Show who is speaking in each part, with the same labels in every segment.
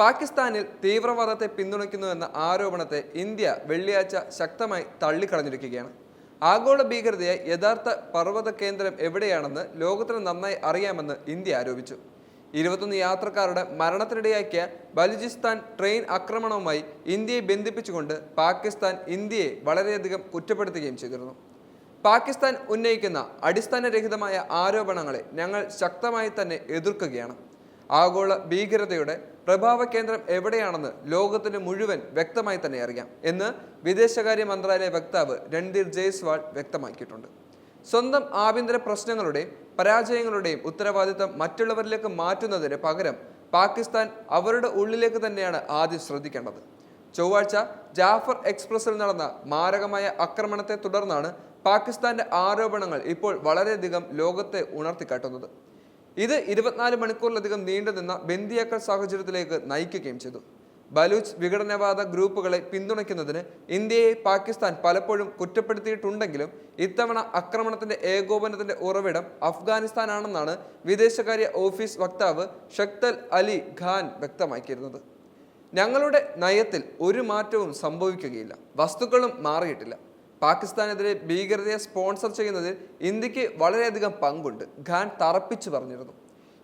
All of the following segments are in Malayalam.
Speaker 1: പാകിസ്ഥാനിൽ തീവ്രവാദത്തെ പിന്തുണയ്ക്കുന്നുവെന്ന ആരോപണത്തെ ഇന്ത്യ വെള്ളിയാഴ്ച ശക്തമായി തള്ളിക്കളഞ്ഞിരിക്കുകയാണ്. ആഗോള ഭീകരതയെ യഥാർത്ഥ പർവത കേന്ദ്രം എവിടെയാണെന്ന് ലോകത്തിന് നന്നായി അറിയാമെന്ന് ഇന്ത്യ ആരോപിച്ചു. ഇരുപത്തൊന്ന് യാത്രക്കാരുടെ മരണത്തിനിടയാക്കിയ ബലുചിസ്ഥാൻ ട്രെയിൻ ആക്രമണവുമായി ഇന്ത്യയെ ബന്ധിപ്പിച്ചുകൊണ്ട് പാകിസ്ഥാൻ ഇന്ത്യയെ വളരെയധികം കുറ്റപ്പെടുത്തുകയും ചെയ്തിരുന്നു. പാകിസ്ഥാൻ ഉന്നയിക്കുന്ന അടിസ്ഥാനരഹിതമായ ആരോപണങ്ങളെ ഞങ്ങൾ ശക്തമായി തന്നെ എതിർക്കുകയാണ്. ആഗോള ഭീകരതയുടെ പ്രഭാവ കേന്ദ്രം എവിടെയാണെന്ന് ലോകത്തിന് മുഴുവൻ വ്യക്തമായി തന്നെ അറിയാം എന്ന് വിദേശകാര്യ മന്ത്രാലയ വക്താവ് രൺധീർ ജയ്സ്വാൾ വ്യക്തമാക്കിയിട്ടുണ്ട്. സ്വന്തം ആഭ്യന്തര പ്രശ്നങ്ങളുടെയും പരാജയങ്ങളുടെയും ഉത്തരവാദിത്തം മറ്റുള്ളവരിലേക്ക് മാറ്റുന്നതിന് പകരം പാകിസ്ഥാൻ അവരുടെ ഉള്ളിലേക്ക് തന്നെയാണ് ആദ്യം ശ്രദ്ധിക്കേണ്ടത്. ചൊവ്വാഴ്ച ജാഫർ എക്സ്പ്രസിൽ നടന്ന മാരകമായ ആക്രമണത്തെ തുടർന്നാണ് പാകിസ്ഥാന്റെ ആരോപണങ്ങൾ ഇപ്പോൾ വളരെയധികം ലോകത്തെ ഉണർത്തിക്കാട്ടുന്നത്. ഇത് ഇരുപത്തിനാല് മണിക്കൂറിലധികം നീണ്ടുനിന്ന ബന്ദിയാക്കൽ സാഹചര്യത്തിലേക്ക് നയിക്കുകയും ചെയ്തു. ബലൂച്ച് വിഘടനവാദ ഗ്രൂപ്പുകളെ പിന്തുണയ്ക്കുന്നതിന് ഇന്ത്യയെ പാകിസ്ഥാൻ പലപ്പോഴും കുറ്റപ്പെടുത്തിയിട്ടുണ്ടെങ്കിലും ഇത്തവണ ആക്രമണത്തിന്റെ ഏകോപനത്തിന്റെ ഉറവിടം അഫ്ഗാനിസ്ഥാനാണെന്നാണ് വിദേശകാര്യ ഓഫീസ് വക്താവ് ഷക്തൽ അലി ഖാൻ വ്യക്തമാക്കിയിരുന്നത്. ഞങ്ങളുടെ നയത്തിൽ ഒരു മാറ്റവും സംഭവിക്കുകയില്ല. വസ്തുക്കളും മാറിയിട്ടില്ല. പാകിസ്ഥാനെതിരെ ഭീകരതയെ സ്പോൺസർ ചെയ്യുന്നതിൽ ഇന്ത്യയ്ക്ക് വളരെയധികം പങ്കുണ്ട് ഖാൻ തറപ്പിച്ചു പറഞ്ഞിരുന്നു.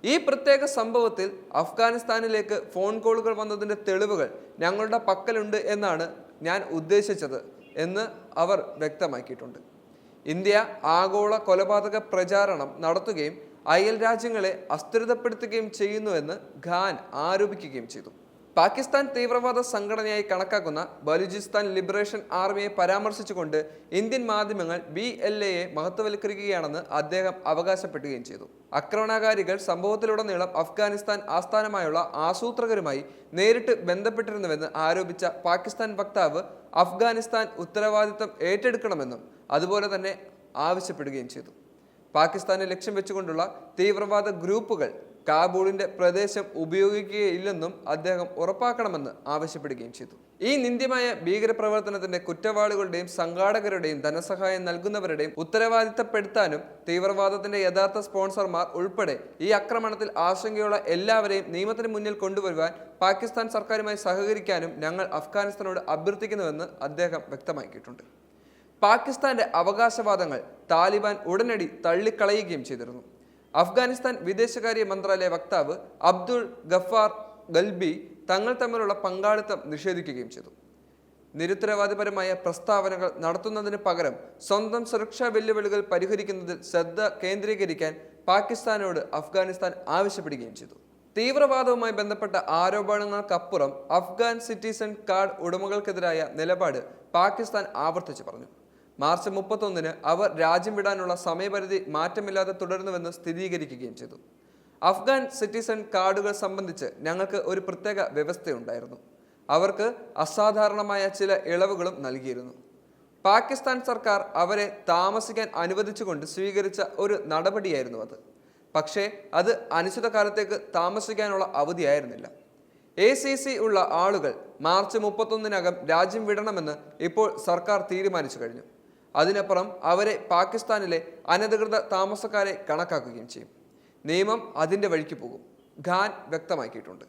Speaker 1: ഈ പ്രത്യേക സംഭവത്തിൽ അഫ്ഗാനിസ്ഥാനിലേക്ക് ഫോൺ കോളുകൾ വന്നതിന്റെ തെളിവുകൾ ഞങ്ങളുടെ പക്കലുണ്ട് എന്നാണ് ഞാൻ ഉദ്ദേശിച്ചത് എന്ന് അവർ വ്യക്തമാക്കിയിട്ടുണ്ട്. ഇന്ത്യ ആഗോള കൊലപാതക പ്രചാരണം നടത്തുകയും അയൽ രാജ്യങ്ങളെ അസ്ഥിരതപ്പെടുത്തുകയും ചെയ്യുന്നുവെന്ന് ഖാൻ ആരോപിക്കുകയും ചെയ്തു. പാകിസ്ഥാൻ തീവ്രവാദ സംഘടനയായി കണക്കാക്കുന്ന ബലൂചിസ്ഥാൻ ലിബറേഷൻ ആർമിയെ പരാമർശിച്ചുകൊണ്ട് ഇന്ത്യൻ മാധ്യമങ്ങൾ ബി എൽ എയെ മഹത്വവൽക്കരിക്കുകയാണെന്ന് അദ്ദേഹം അവകാശപ്പെടുകയും ചെയ്തു. ആക്രമണകാരികൾ സംഭവത്തിലുടനീളം അഫ്ഗാനിസ്ഥാൻ ആസ്ഥാനമായുള്ള ആസൂത്രകരുമായി നേരിട്ട് ബന്ധപ്പെട്ടിരുന്നുവെന്ന് ആരോപിച്ച പാകിസ്ഥാൻ വക്താവ് അഫ്ഗാനിസ്ഥാൻ ഉത്തരവാദിത്തം ഏറ്റെടുക്കണമെന്നും അതുപോലെ തന്നെ ആവശ്യപ്പെടുകയും ചെയ്തു. പാകിസ്ഥാനെ ലക്ഷ്യം വെച്ചുകൊണ്ടുള്ള തീവ്രവാദ ഗ്രൂപ്പുകൾ കാബൂളിന്റെ പ്രദേശം ഉപയോഗിക്കുകയില്ലെന്നും അദ്ദേഹം ഉറപ്പാക്കണമെന്ന് ആവശ്യപ്പെടുകയും ചെയ്തു. ഈ നിന്ദ്യമായ ഭീകരപ്രവർത്തനത്തിന്റെ കുറ്റവാളികളുടെയും സംഘാടകരുടെയും ധനസഹായം നൽകുന്നവരുടെയും ഉത്തരവാദിത്തപ്പെടുത്താനും തീവ്രവാദത്തിന്റെ യഥാർത്ഥ സ്പോൺസർമാർ ഉൾപ്പെടെ ഈ ആക്രമണത്തിൽ ആശങ്കയുള്ള എല്ലാവരെയും നിയമത്തിന് മുന്നിൽ കൊണ്ടുവരുവാൻ പാകിസ്ഥാൻ സർക്കാരുമായി സഹകരിക്കാനും ഞങ്ങൾ അഫ്ഗാനിസ്ഥാനോട് അഭ്യർത്ഥിക്കുന്നുവെന്ന് അദ്ദേഹം വ്യക്തമാക്കിയിട്ടുണ്ട്. പാകിസ്ഥാന്റെ അവകാശവാദങ്ങൾ താലിബാൻ ഉടനടി തള്ളിക്കളയുകയും ചെയ്തിരുന്നു. അഫ്ഗാനിസ്ഥാൻ വിദേശകാര്യ മന്ത്രാലയ വക്താവ് അബ്ദുൾ ഗഫാർ ഗൽബി തങ്ങൾ തമ്മിലുള്ള പങ്കാളിത്തം നിഷേധിക്കുകയും ചെയ്തു. നിരുത്തരവാദപരമായ പ്രസ്താവനകൾ നടത്തുന്നതിന് പകരം സ്വന്തം സുരക്ഷാ വെല്ലുവിളികൾ പരിഹരിക്കുന്നതിൽ ശ്രദ്ധ കേന്ദ്രീകരിക്കാൻ പാകിസ്ഥാനോട് അഫ്ഗാനിസ്ഥാൻ ആവശ്യപ്പെടുകയും ചെയ്തു. തീവ്രവാദവുമായി ബന്ധപ്പെട്ട ആരോപണങ്ങൾക്കപ്പുറം അഫ്ഗാൻ സിറ്റിസൺ കാർഡ് ഉടമകൾക്കെതിരായ നിലപാട് പാകിസ്ഥാൻ ആവർത്തിച്ചു പറഞ്ഞു. മാർച്ച് മുപ്പത്തൊന്നിന് അവർ രാജ്യം വിടാനുള്ള സമയപരിധി മാറ്റമില്ലാതെ തുടരുന്നുവെന്ന് സ്ഥിരീകരിക്കുകയും ചെയ്തു. അഫ്ഗാൻ സിറ്റിസൺ കാർഡുകൾ സംബന്ധിച്ച് ഞങ്ങൾക്ക് ഒരു പ്രത്യേക വ്യവസ്ഥയുണ്ടായിരുന്നു. അവർക്ക് അസാധാരണമായ ചില ഇളവുകളും നൽകിയിരുന്നു. പാകിസ്ഥാൻ സർക്കാർ അവരെ താമസിക്കാൻ അനുവദിച്ചുകൊണ്ട് സ്വീകരിച്ച ഒരു നടപടിയായിരുന്നു അത്. പക്ഷേ അത് അനിശ്ചിതകാലത്തേക്ക് താമസിക്കാനുള്ള അവധിയായിരുന്നില്ല. എ സി സി ഉള്ള ആളുകൾ മാർച്ച് മുപ്പത്തൊന്നിനകം രാജ്യം വിടണമെന്ന് ഇപ്പോൾ സർക്കാർ തീരുമാനിച്ചു കഴിഞ്ഞു. അതിനപ്പുറം അവരെ പാകിസ്ഥാനിലെ അനധികൃത താമസക്കാരെ കണക്കാക്കുകയും ചെയ്യും. നിയമം അതിന്റെ വഴിക്ക് പോകും. ഖാൻ വ്യക്തമാക്കിയിട്ടുണ്ട്.